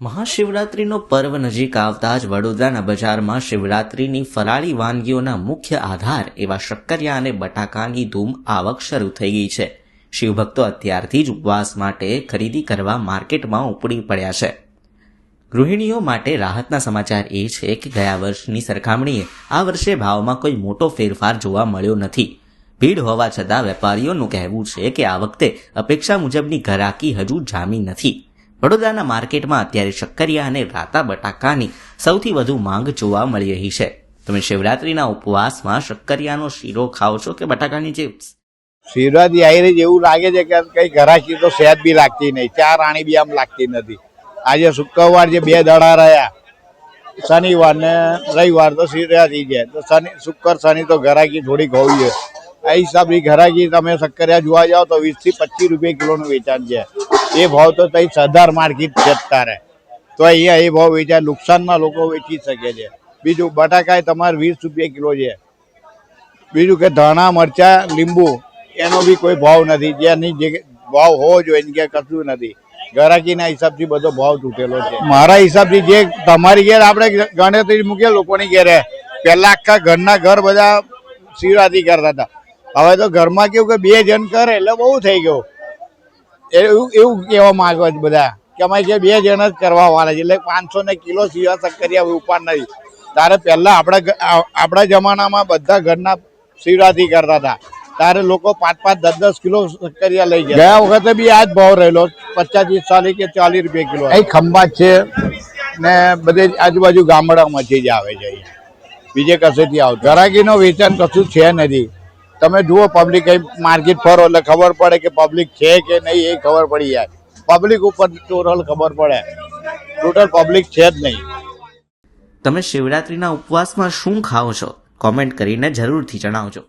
મહાશિવરાત્રિનો પર્વ નજીક આવતા જ વડોદરાના બજારમાં શિવરાત્રિની ફરાળી વાનગીઓના મુખ્ય આધાર એવા શક્કરિયા અને બટાકાની ધૂમ આવક શરૂ થઈ ગઈ છે. શિવભક્તો અત્યારથી જ ઉપવાસ માટે ખરીદી કરવા માર્કેટમાં ઉપડી પડ્યા છે. ગૃહિણીઓ માટે રાહતના સમાચાર એ છે કે ગયા વર્ષની સરખામણીએ આ વર્ષે ભાવમાં કોઈ મોટો ફેરફાર જોવા મળ્યો નથી. ભીડ હોવા છતાં વેપારીઓનું કહેવું છે કે આ વખતે અપેક્ષા મુજબની ઘરાકી હજુ જામી નથી. વડોદરાના માર્કેટમાં અત્યારે શક્કરિયા અને રાતા બટાકાની સૌથી વધુ માંગ જોવા મળી રહી છે. તમે શિવરાત્રીના ઉપવાસમાં શક્કરિયાનો શીરો ખાઓ છો કે બટાકાની ચિપ્સ? શિવરાત્રી આવી રહી એવું લાગે છે કે કઈ ઘરાકી તો સહેજ બી લાગતી નહીં. ચા રાણી બી આમ લાગતી નથી. આજે શુક્રવાર જે બે દડા રહ્યા. શનિવાર ને રવિવાર તો શિવરાત્રી છે. તો શનિ, શુક્ર, શનિ તો ઘરાકી થોડીક હોવી છે આ હિસાબની ઘરાકી તમે શક્કરિયા જોવા જાઓ તો વીસથી પચીસ રૂપિયા કિલોનું વેચાણ છે. એ ભાવ તો ત્યાં સધાર માર્કેટ છે રહે તો અહીંયા એ ભાવ વેચાય, નુકસાનમાં લોકો વેચી શકે છે. બીજું બટાકા તમારે વીસ રૂપિયા કિલો છે. બીજું કે ધાણા, મરચા, લીંબુ, એનો બી કોઈ ભાવ નથી. જેની જે ભાવ હોવો જોઈએ, એની ક્યાં કશું નથી. ગરાકીના હિસાબથી બધો ભાવ તૂટેલો છે. મારા હિસાબથી જે તમારી ઘેર આપણે ગણતરી મૂકીએ, લોકોની ઘેરે. પહેલાં આખા ઘરના ઘર બધા શિવરાત્રી કરતા હતા. હવે તો ઘરમાં કેવું કે બે જણ કરે એટલે બહુ થઈ ગયું. એવું એવું કહેવા માંગે છે બધા કે અમારે કે બે જણ જ કરવા વાળા છે એટલે પાંચસો ને કિલો સિવા શક્કરિયા ઉપાડ નથી તારે પહેલાં આપણા આપણા જમાનામાં બધા ઘરના શિવરાત્રી કરતા હતા. તારે લોકો પાંચ પાંચ દસ દસ કિલો શક્કરિયા લઈ ગયા. ગયા વખતે બી આ જ ભાવ રહેલો પચાસ ચાલીસ કે ચાલીસ રૂપિયા કિલો. અહીં ખંભાત છે ને બધે આજુબાજુ ગામડામાંથી જ આવે છે બીજે કશેથી આવતું. ઘરાકીનો વેચાણ કશું છે નથી. તમે જુઓ પબ્લિક કઈ માર્કેટ ફરો એટલે ખબર પડે કે પબ્લિક છે કે નહીં એ ખબર પડી જાય. પબ્લિક ઉપર ટોટલ ખબર પડે. ટોટલ પબ્લિક છે જ નહીં. તમે શિવરાત્રીના ઉપવાસમાં શું ખાઓ છો? કોમેન્ટ કરીને જરૂરથી જણાવજો.